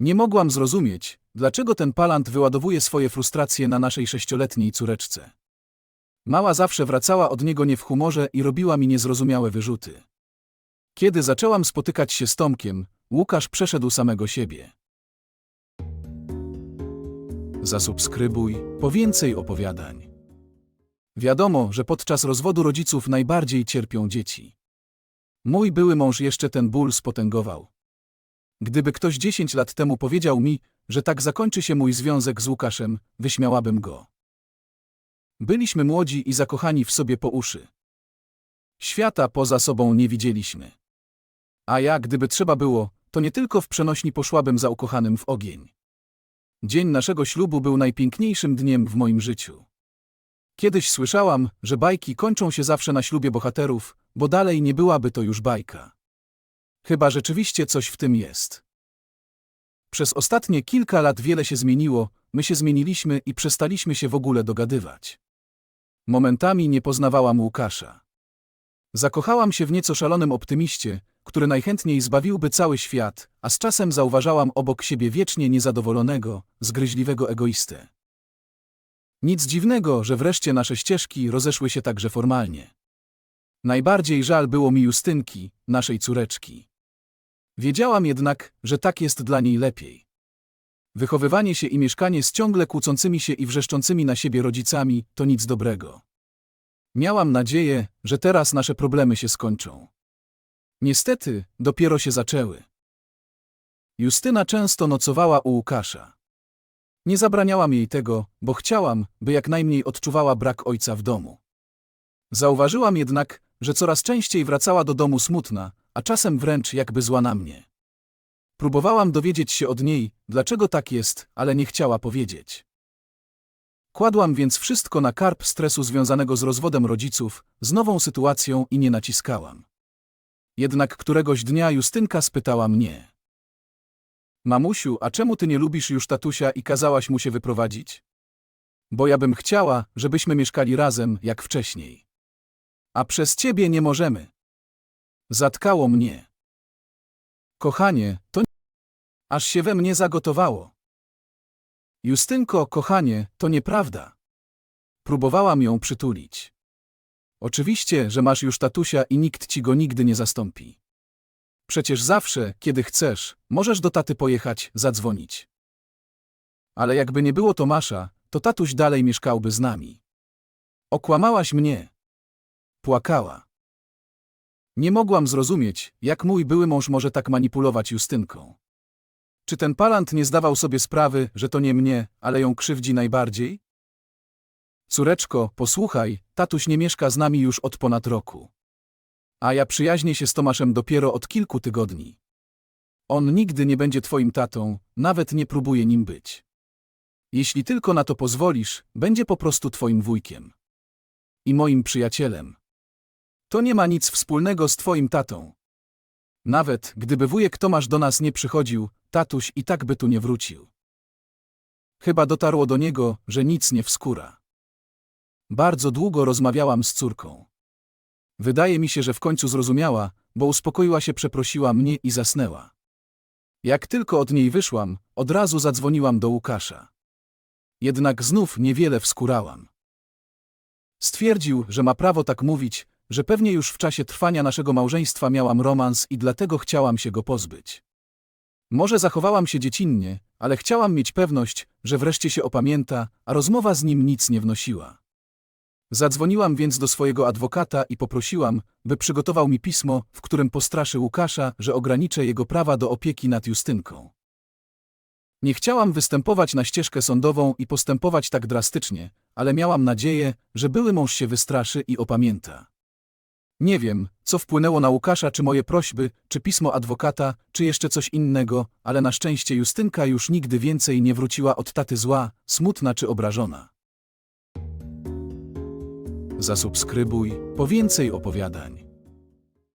Nie mogłam zrozumieć, dlaczego ten palant wyładowuje swoje frustracje na naszej sześcioletniej córeczce. Mała zawsze wracała od niego nie w humorze i robiła mi niezrozumiałe wyrzuty. Kiedy zaczęłam spotykać się z Tomkiem, Łukasz przeszedł samego siebie. Zasubskrybuj po więcej opowiadań. Wiadomo, że podczas rozwodu rodziców najbardziej cierpią dzieci. Mój były mąż jeszcze ten ból spotęgował. Gdyby ktoś 10 lat temu powiedział mi, że tak zakończy się mój związek z Łukaszem, wyśmiałabym go. Byliśmy młodzi i zakochani w sobie po uszy. Świata poza sobą nie widzieliśmy. A ja, gdyby trzeba było, to nie tylko w przenośni poszłabym za ukochanym w ogień. Dzień naszego ślubu był najpiękniejszym dniem w moim życiu. Kiedyś słyszałam, że bajki kończą się zawsze na ślubie bohaterów, bo dalej nie byłaby to już bajka. Chyba rzeczywiście coś w tym jest. Przez ostatnie kilka lat wiele się zmieniło, my się zmieniliśmy i przestaliśmy się w ogóle dogadywać. Momentami nie poznawałam Łukasza. Zakochałam się w nieco szalonym optymiście, który najchętniej zbawiłby cały świat, a z czasem zauważałam obok siebie wiecznie niezadowolonego, zgryźliwego egoistę. Nic dziwnego, że wreszcie nasze ścieżki rozeszły się także formalnie. Najbardziej żal było mi Justynki, naszej córeczki. Wiedziałam jednak, że tak jest dla niej lepiej. Wychowywanie się i mieszkanie z ciągle kłócącymi się i wrzeszczącymi na siebie rodzicami to nic dobrego. Miałam nadzieję, że teraz nasze problemy się skończą. Niestety, dopiero się zaczęły. Justyna często nocowała u Łukasza. Nie zabraniałam jej tego, bo chciałam, by jak najmniej odczuwała brak ojca w domu. Zauważyłam jednak, że coraz częściej wracała do domu smutna, a czasem wręcz jakby zła na mnie. Próbowałam dowiedzieć się od niej, dlaczego tak jest, ale nie chciała powiedzieć. Kładłam więc wszystko na karp stresu związanego z rozwodem rodziców, z nową sytuacją i nie naciskałam. Jednak któregoś dnia Justynka spytała mnie. Mamusiu, a czemu ty nie lubisz już tatusia i kazałaś mu się wyprowadzić? Bo ja bym chciała, żebyśmy mieszkali razem, jak wcześniej. A przez ciebie nie możemy. Zatkało mnie. Kochanie, to nie... Aż się we mnie zagotowało. Justynko, kochanie, to nieprawda. Próbowałam ją przytulić. Oczywiście, że masz już tatusia i nikt ci go nigdy nie zastąpi. Przecież zawsze, kiedy chcesz, możesz do taty pojechać, zadzwonić. Ale jakby nie było Tomasza, to tatuś dalej mieszkałby z nami. Okłamałaś mnie. Płakała. Nie mogłam zrozumieć, jak mój były mąż może tak manipulować Justynką. Czy ten palant nie zdawał sobie sprawy, że to nie mnie, ale ją krzywdzi najbardziej? Córeczko, posłuchaj, tatuś nie mieszka z nami już od ponad roku. A ja przyjaźnię się z Tomaszem dopiero od kilku tygodni. On nigdy nie będzie twoim tatą, nawet nie próbuje nim być. Jeśli tylko na to pozwolisz, będzie po prostu twoim wujkiem. I moim przyjacielem. To nie ma nic wspólnego z twoim tatą. Nawet gdyby wujek Tomasz do nas nie przychodził, tatuś i tak by tu nie wrócił. Chyba dotarło do niego, że nic nie wskóra. Bardzo długo rozmawiałam z córką. Wydaje mi się, że w końcu zrozumiała, bo uspokoiła się, przeprosiła mnie i zasnęła. Jak tylko od niej wyszłam, od razu zadzwoniłam do Łukasza. Jednak znów niewiele wskórałam. Stwierdził, że ma prawo tak mówić, że pewnie już w czasie trwania naszego małżeństwa miałam romans i dlatego chciałam się go pozbyć. Może zachowałam się dziecinnie, ale chciałam mieć pewność, że wreszcie się opamięta, a rozmowa z nim nic nie wnosiła. Zadzwoniłam więc do swojego adwokata i poprosiłam, by przygotował mi pismo, w którym postraszy Łukasza, że ograniczę jego prawa do opieki nad Justynką. Nie chciałam występować na ścieżkę sądową i postępować tak drastycznie, ale miałam nadzieję, że były mąż się wystraszy i opamięta. Nie wiem, co wpłynęło na Łukasza, czy moje prośby, czy pismo adwokata, czy jeszcze coś innego, ale na szczęście Justynka już nigdy więcej nie wróciła od taty zła, smutna czy obrażona. Zasubskrybuj po więcej opowiadań.